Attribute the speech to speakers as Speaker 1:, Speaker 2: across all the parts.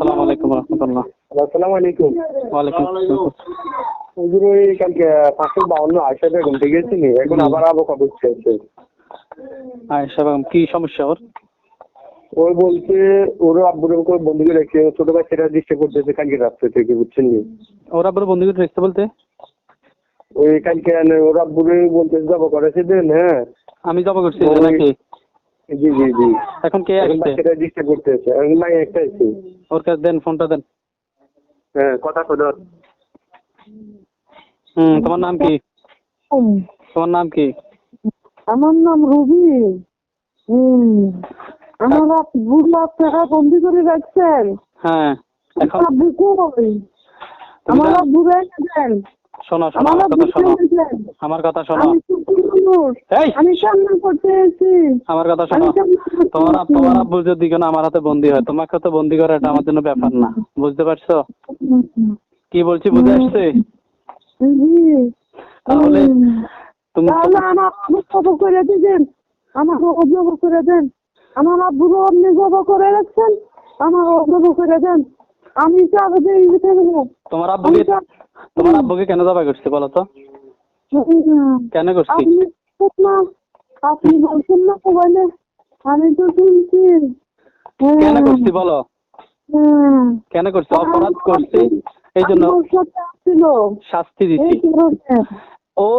Speaker 1: আসসালামু আলাইকুম রহমতুল্লাহ।
Speaker 2: আসসালামু আলাইকুম।
Speaker 1: ওয়ালাইকুম
Speaker 2: হুজুর ওই কালকে পাঁচশো বাউন্ন আয়সা বেগম থেকে গেছিনি এখন আবার আবো কবর চেয়েছে।
Speaker 1: আয়েশা বেগম কি সমস্যা ওর?
Speaker 2: বলছে আব্বুর বন্ধুকে রেখে ছোট ভাই সেটা ডিস্টার্ব করতেছে কালকে রাত্রে থেকে বুঝছেন নি
Speaker 1: ওরা বড় বন্ধু করে বলতে?
Speaker 2: ওই কালকে ওর আব্বুরে বলতেছে যাব করেছে দেন হ্যাঁ।
Speaker 1: আমি জমা করছি নাকি?
Speaker 2: জি জি জি।
Speaker 1: এখন কে
Speaker 2: এখন
Speaker 1: আসছে?
Speaker 2: বাচ্চাটা ডিস্টার্ব করতেছে। এখন নাই একটা আছে
Speaker 1: ওর কাছে দেন ফোনটা দেন।
Speaker 2: হ্যাঁ কথা কথা
Speaker 1: হুম তোমার নাম কি? তোমার নাম কি?
Speaker 3: আমার নাম রবি। হুম আমার বুড়ো টাকা বন্দি করে রাখছেন।
Speaker 1: হ্যাঁ এখন
Speaker 3: আব্বু কই আমার আব্বু দেন।
Speaker 1: শোনো শোনো
Speaker 3: আমার
Speaker 1: কথা শোনো। আমার কথা শোনো।
Speaker 3: আমি শুক্রবার
Speaker 1: এই!
Speaker 3: আমি সামনে করতে এসেছি।
Speaker 1: আমার কথা শোনো। তোমার তোমার আব্বু যদি কোনো আমার হাতে বন্দি হয় তোমাকে তো বন্দি করা এটা আমার জন্য ব্যাপার না। বুঝতে পারছ? কি বলছি বুঝে আসছে? তাহলে তুমি
Speaker 3: তাহলে আমার জব করে দিবেন। আমার জব করে দেন। আমার আব্বুরও আপনি জব করে রাখছেন? আমার জব করে দেন। আমি এই থাকব
Speaker 1: তোমার আব্বুকে তোমার আব্বুকে কেন করছে বলো তো? কেন করছি?
Speaker 3: আপনি বলছেন না মোবাইলে। আমি তো শুনছি।
Speaker 1: কেন করছি বলো?
Speaker 3: হ্যাঁ।
Speaker 1: কেন করছি? অপরাধ করছি। এই জন্য শাস্তি
Speaker 3: কারণে
Speaker 1: ও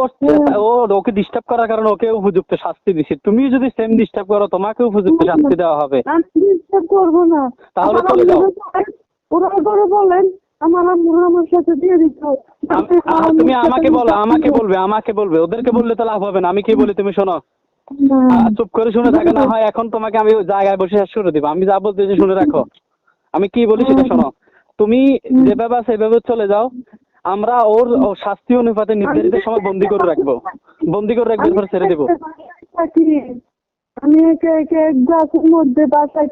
Speaker 1: ও ওকে ডিস্টার্ব করার কারণে ওকে উপযুক্ত শাস্তি দিছি তুমি যদি সেম ডিস্টার্ব করো তোমাকে উপযুক্ত শাস্তি দেওয়া হবে।
Speaker 3: ডিস্টার্ব করব না।
Speaker 1: তাহলে চলে যাও।
Speaker 3: ওরা করে বলেন আমার আম্মু আমার সাথে দিয়ে দিত
Speaker 1: তুমি আমাকে বলো আমাকে বলবে আমাকে বলবে। ওদেরকে বললে তো লাভ হবে না। আমি কি বলি তুমি শোনো? চুপ করে শুনে থাকে না। হয় এখন তোমাকে আমি জায়গায় বসে দিব। আমি যা বলতেছি শুনে রাখো। আমি কি বলি সেটা শোনো। তুমি যেভাবে সেভাবে চলে যাও। আমরা ওর শাস্তি অনুপাতে নির্ধারিত সময় বন্দি করে রাখব। বন্দি করে রাখব এরপর ছেড়ে দেবো।
Speaker 3: আমি একে একে এক গাছের মধ্যে বাসায়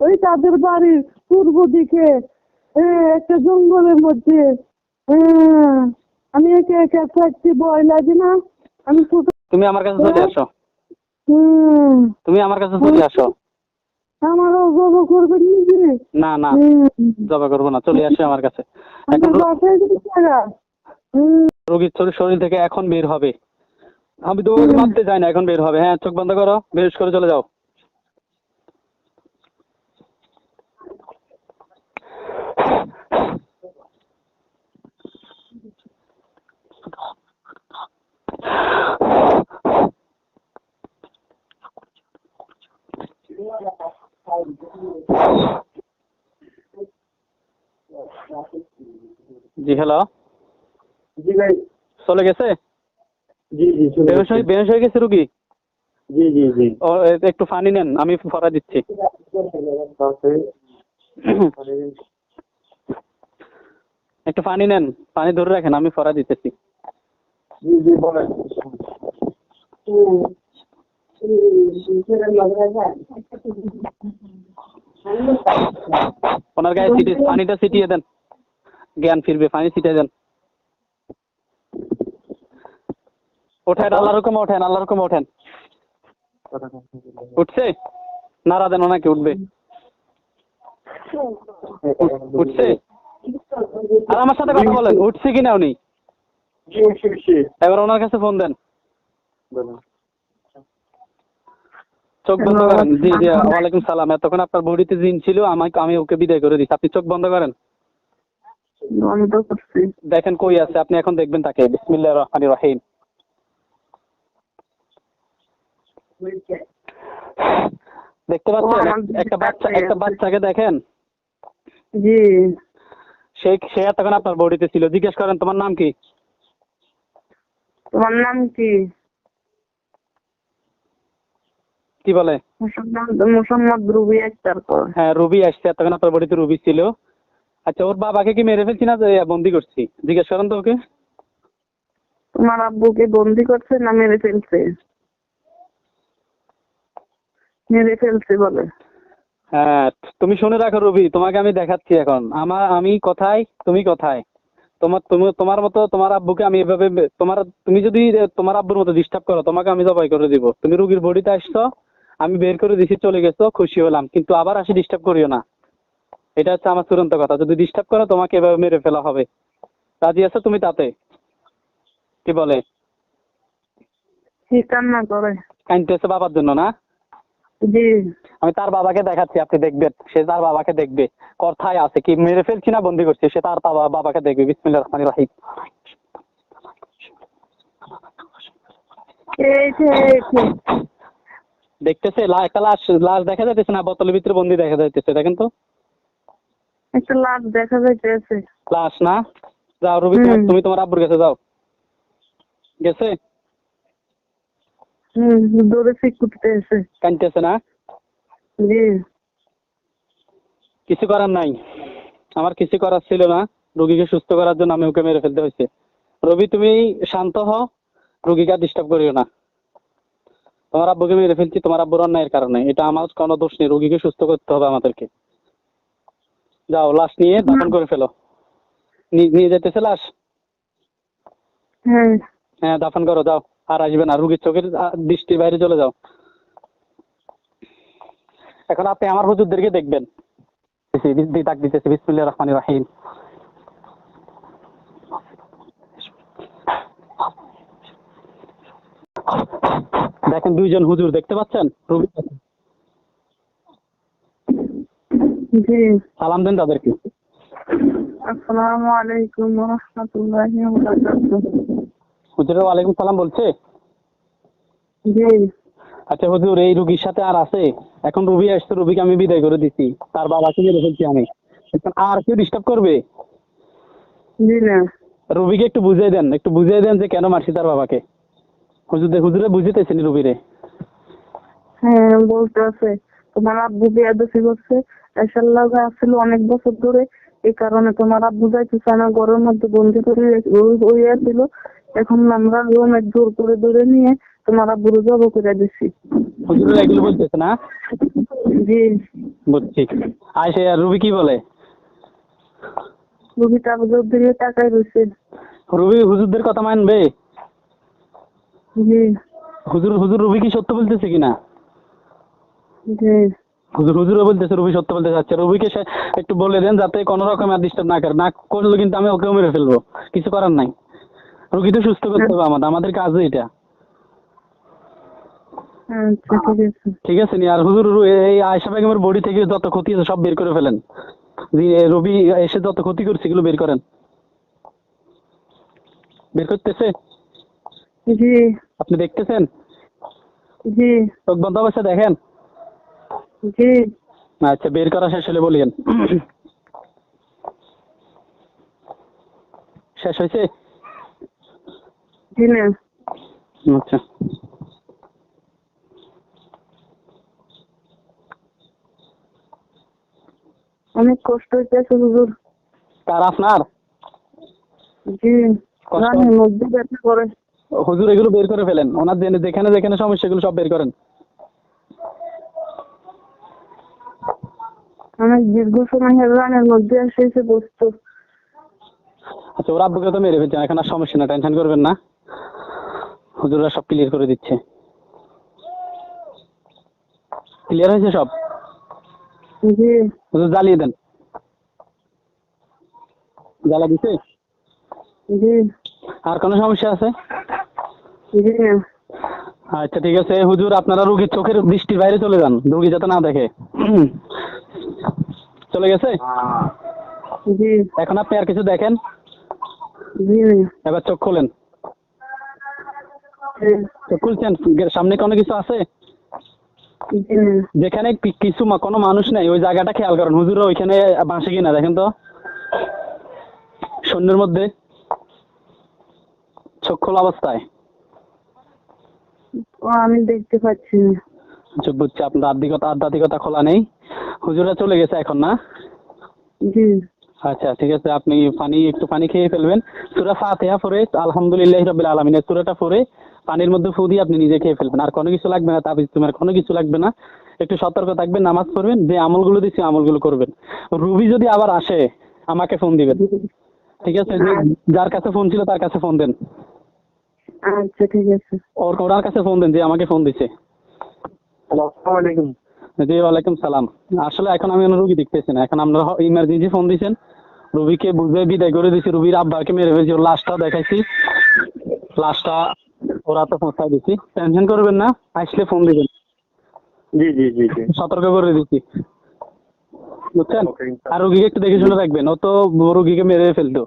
Speaker 3: ওই- তাদের বাড়ির পূর্ব দিকে একটা জঙ্গলের মধ্যে। আমি একে একে থাকছি ভয় লাগে না। আমি ছোট
Speaker 1: তুমি আমার কাছে চলে আসো। তুমি আমার কাছে চলে আসো।
Speaker 3: আমারও গব করবেন নিজে।
Speaker 1: না না। জবা করব না চলে আসো আমার কাছে। রোগীর শরীর- থেকে এখন বের হবে। আমি তো ওকে মারতে যাই না এখন বের হবে। হ্যাঁ চোখ বন্ধ করো বেশ করে চলে যাও। জি হ্যালো
Speaker 2: জি ভাই।
Speaker 1: চলে গেছে?
Speaker 2: জি
Speaker 1: হয়ে বেহোশ হয়ে গেছে রুগী?
Speaker 2: জি জি জি।
Speaker 1: ও একটু পানি নেন আমি ফরা দিচ্ছি। একটু পানি নেন পানি ধরে রাখেন আমি ফরা দিতেছি।
Speaker 2: জি জি বলেন।
Speaker 1: ওনার গায়ে ছিটিয়ে পানিটা ছিটিয়ে দেন। জ্ঞান ফিরবে পানি ছিটিয়ে দেন। ওঠেন আল্লাহর হুকুমে ওঠেন আল্লাহর হুকুমে ওঠেন। উঠছে? নাড়া দেন ওনাকে উঠবে। উঠছে? আর আমার সাথে কথা বলেন উঠছে কিনা উনি? এবার ওনার কাছে ফোন দেন। চোখ বন্ধ করেন। জি জি ওয়ালাইকুম সালাম। এতক্ষণ আপনার বডিতে জিন ছিল আমাকে আমি ওকে বিদায় করে দিচ্ছি। আপনি চোখ বন্ধ করেন।
Speaker 3: আমি তো করছি।
Speaker 1: দেখেন কই আছে আপনি এখন দেখবেন তাকে। রহমানির রহিম। দেখতে পাচ্ছেন? একটা বাচ্চা একটা বাচ্চাকে দেখেন।
Speaker 3: জি।
Speaker 1: সে সে এতক্ষণ আপনার বডিতে ছিল। জিজ্ঞেস করেন তোমার নাম কি?
Speaker 3: তোমার নাম কি?
Speaker 1: কি বলে?
Speaker 3: রুবি আক্তার
Speaker 1: হ্যাঁ রুবি আসছে এতক্ষণ আপনার বডিতে রুবি ছিল। আচ্ছা ওর বাবাকে কি মেরে ফেলছি না যে বন্দি করছি? জিজ্ঞেস করেন তো ওকে।
Speaker 3: তোমার আব্বুকে বন্দি করছে না মেরে ফেলছে? মেরে ফেলছে বলে।
Speaker 1: হ্যাঁ তুমি শুনে রাখো রবি তোমাকে আমি দেখাচ্ছি এখন। আমার আমি কোথায় তুমি কোথায়। তোমার তুমি তোমার মতো তোমার আব্বুকে আমি এভাবে তোমার তুমি যদি তোমার আব্বুর মতো ডিস্টার্ব করো তোমাকে আমি জবাই করে দিব। তুমি রুগীর বডিতে আসছো আমি বের করে দিছি চলে গেছো খুশি হলাম। কিন্তু আবার আসি ডিস্টার্ব করিও না। এটা হচ্ছে আমার চূড়ান্ত কথা। যদি ডিস্টার্ব করো তোমাকে এভাবে মেরে ফেলা হবে। রাজি আছো তুমি তাতে? কি বলে?
Speaker 3: কি কান্না করে।
Speaker 1: কাইনতেছে বাবার জন্য না?
Speaker 3: জি।
Speaker 1: আমি তার বাবাকে দেখাচ্ছি আপনি দেখবেন। সে তার বাবাকে দেখবে। কথায় আছে কি মেরে ফেলছি না বন্দি করছি? সে তার বাবা বাবাকে দেখবে। বিসমিল্লাহ রহমানির রহিম।
Speaker 3: এই
Speaker 1: দেখতেছে একটা লাশ লাশ দেখা যাইতেছে না বোতলের ভিতরে বন্দি দেখা যাইতেছে দেখেন তো।
Speaker 3: একটা লাশ দেখা যাইতেছে।
Speaker 1: লাশ না? যাও রবি তুমি তোমার আব্বুর কাছে যাও। গেছে?
Speaker 3: হুম দৌড়ে ঠিক করতে এসে।
Speaker 1: কানতেছে না?
Speaker 3: জি।
Speaker 1: কিছু করার নাই। আমার কিছু করার ছিল না। রোগীকে সুস্থ করার জন্য আমি ওকে মেরে ফেলতে হয়েছে। রবি তুমি শান্ত হও। রোগীকে ডিস্টার্ব করিও না। তোমার আব্বুকে মেরে ফেলছি তোমার আব্বুর অন্যায়ের কারণে। এটা আমার কোনো দোষ নেই রোগীকে সুস্থ করতে হবে আমাদেরকে। যাও লাশ নিয়ে দাফন করে ফেলো। নিয়ে যেতেছে লাশ?
Speaker 3: হ্যাঁ।
Speaker 1: হ্যাঁ দাফন করো যাও। আর আসবে না রুগীর চোখের দৃষ্টির বাইরে চলে যাও। এখন আপনি আমার হুজুরদেরকে দেখবেন। ডাক দিতেছে। বিসমিল্লাহির রহমানির রহিম। দেখেন দুইজন হুজুর দেখতে পাচ্ছেন?
Speaker 3: জি।
Speaker 1: সালাম দেন তাদেরকে।
Speaker 3: আসসালামু আলাইকুম ওয়া রাহমাতুল্লাহি ওয়া বারাকাতুহু
Speaker 1: হুজুর ওয়ালাইকুম সালাম বলছে?
Speaker 3: জি।
Speaker 1: আচ্ছা হুজুর এই রুগীর সাথে আর আছে? এখন রুবি আসছে রুবিকে আমি বিদায় করে দিছি। তার বাবাকে মেরে ফেলছি আমি। এখন আর কেউ ডিস্টার্ব করবে?
Speaker 3: জি না।
Speaker 1: রুবিকে একটু বুঝিয়ে দেন একটু বুঝিয়ে দেন যে কেন মারছি তার বাবাকে। হুজুরে হুজুরে বুঝিতেছেন রুবিরে।
Speaker 3: হ্যাঁ বলতে আছে। তোমার আব্বু বেয়াদবি করছে এসার লাগা আসছিল অনেক বছর ধরে। এই কারণে তোমার আব্বু যাইতেছে না ঘরের মধ্যে বন্দি করে হইয়া ছিল এখন আমরা রুমে জোর করে ধরে নিয়ে তোমার আব্বুর জব করে দিছি।
Speaker 1: হুজুরে এগুলো বলতেছে না?
Speaker 3: জি।
Speaker 1: বুঝছি। আর সে রুবি কি বলে?
Speaker 3: রুগীটা জোর দিয়ে টাকায় রয়েছে
Speaker 1: রুবি হুজুরদের কথা মানবে? হুজুর হুজুর রুবি কি সত্য বলতেছে কিনা? হুজুর হুজুরও বলতেছে রুবি সত্য বলতে চাচ্ছে রুবিকে একটু বলে দেন যাতে কোনো রকম আর ডিস্টার্ব না করে। না করলে কিন্তু আমি ওকেও মেরে ফেলব। কিছু করার নাই। রুগী তো সুস্থ করতে হবে আমাদের। আমাদের কাজই এটা
Speaker 3: আচ্ছা ঠিক আছে।
Speaker 1: নি? আর হুজুর এই আয়সা বেগমের বডি থেকে যত ক্ষতি আছে সব বের করে ফেলেন। রবি এসে যত ক্ষতি করছে এগুলো বের করেন। বের করতেছে?
Speaker 3: জি।
Speaker 1: আপনি দেখতেছেন?
Speaker 3: জি।
Speaker 1: চোখ বন্ধ অবস্থা দেখেন?
Speaker 3: জি।
Speaker 1: আচ্ছা বের করা শেষ হলে বলিয়েন। শেষ হয়েছে?
Speaker 3: জি না।
Speaker 1: আচ্ছা।
Speaker 3: অনেক কষ্ট হইতেছে হুজুর।
Speaker 1: কার আপনার?
Speaker 3: জি। মধ্যে ব্যথা করে
Speaker 1: হুজুর এগুলো বের করে ফেলেন। ওনার যেখানে যেখানে সমস্যা এগুলো সব বের করেন।
Speaker 3: অনেক দীর্ঘ সময় রানের মধ্যে এসে এসে বসতো।
Speaker 1: আচ্ছা ওর আব্বুকে তো মেরে ফেলছেন এখন আর সমস্যা না টেনশন করবেন না। হুজুররা সব ক্লিয়ার করে দিচ্ছে। ক্লিয়ার হয়েছে সব?
Speaker 3: জি।
Speaker 1: হুজুর জ্বালিয়ে দেন। জ্বালা দিছে?
Speaker 3: জি।
Speaker 1: আর কোনো সমস্যা আছে? আচ্ছা ঠিক আছে। হুজুর আপনারা রুগীর চোখের দৃষ্টির বাইরে চলে যান। রুগী যাতে না দেখে। চলে গেছে? এখন আপনি আর কিছু দেখেন? এবার চোখ খোলেন। চোখ খুলছেন? সামনে কোনো কিছু আছে? যেখানে কিছু কোনো মানুষ নেই। ওই জায়গাটা খেয়াল করেন। হুজুর ওইখানে বাসে কিনা দেখেন তো। শূন্যের মধ্যে। চোখ খোলা অবস্থায়।
Speaker 3: আমি দেখতে পাচ্ছি না।
Speaker 1: চোখ বুঝছে আপনার আধ্যাত্মিকতা আধ্যাত্মিকতা খোলা নেই। হুজুরা চলে গেছে এখন না?
Speaker 3: জি।
Speaker 1: আচ্ছা ঠিক আছে আপনি পানি একটু পানি খেয়ে ফেলবেন। সুরা ফাতিহা পরে আলহামদুলিল্লাহ রাব্বিল আলামিন সূরাটা পরে পানির মধ্যে ফু দিয়ে আপনি নিজে খেয়ে ফেলবেন। আর কোনো কিছু লাগবে না তাবিজ তোমার কোনো কিছু লাগবে না। একটু সতর্ক থাকবেন নামাজ পড়বেন যে আমলগুলো দিচ্ছি আমলগুলো করবেন। রুবি যদি আবার আসে আমাকে ফোন দিবেন। ঠিক আছে যার কাছে ফোন ছিল তার কাছে ফোন দেন।
Speaker 3: আচ্ছা ঠিক আছে।
Speaker 1: ওর ওনার কাছে ফোন দেন যে আমাকে ফোন দিছে।
Speaker 2: আসসালামু আলাইকুম।
Speaker 1: জি ওয়ালাইকুম সালাম। আসলে এখন আমি রুগী দেখতেছি না। এখন আমরা ইমার্জেন্সি ফোন দিয়েছেন রুবিকে বুঝে বিদায় করে দিয়েছি রুবির আব্বাকে মেরে ফেলছি। ওর লাশটা দেখাইছি। লাশটা ওরা তো পৌঁছায় দিচ্ছি টেনশন করবেন না আসলে ফোন দিবেন।
Speaker 2: জি জি জি জি।
Speaker 1: সতর্ক করে দিচ্ছি বুঝছেন? আর রুগীকে একটু দেখে শুনে রাখবেন। ও তো রুগীকে মেরে ফেলতো।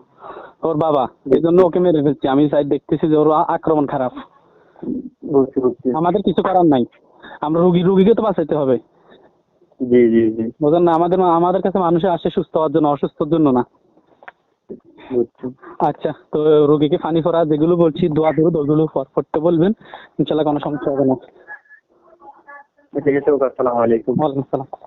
Speaker 1: ওর বাবা এই জন্য ওকে মেরে ফেলছি। আমি সাইড দেখতেছি যে ওর আক্রমণ খারাপ।
Speaker 2: বুঝছি বুঝছি।
Speaker 1: আমাদের কিছু করার নাই। আমরা রুগী রুগীকে তো বাঁচাইতে হবে।
Speaker 2: জি জি জি।
Speaker 1: বুঝলেন না আমাদের আমাদের কাছে মানুষে আসে সুস্থ হওয়ার জন্য অসুস্থর জন্য না। আচ্ছা তো রুগীকে পানি ফোড়া যেগুলো বলছি দোয়া ওগুলো পড়তে বলবেন। ইনশাল্লাহ কোনো সমস্যা হবে না।
Speaker 2: ঠিক আছে আসসালামু আলাইকুম।
Speaker 1: ওয়ালাইকুম আসসালাম।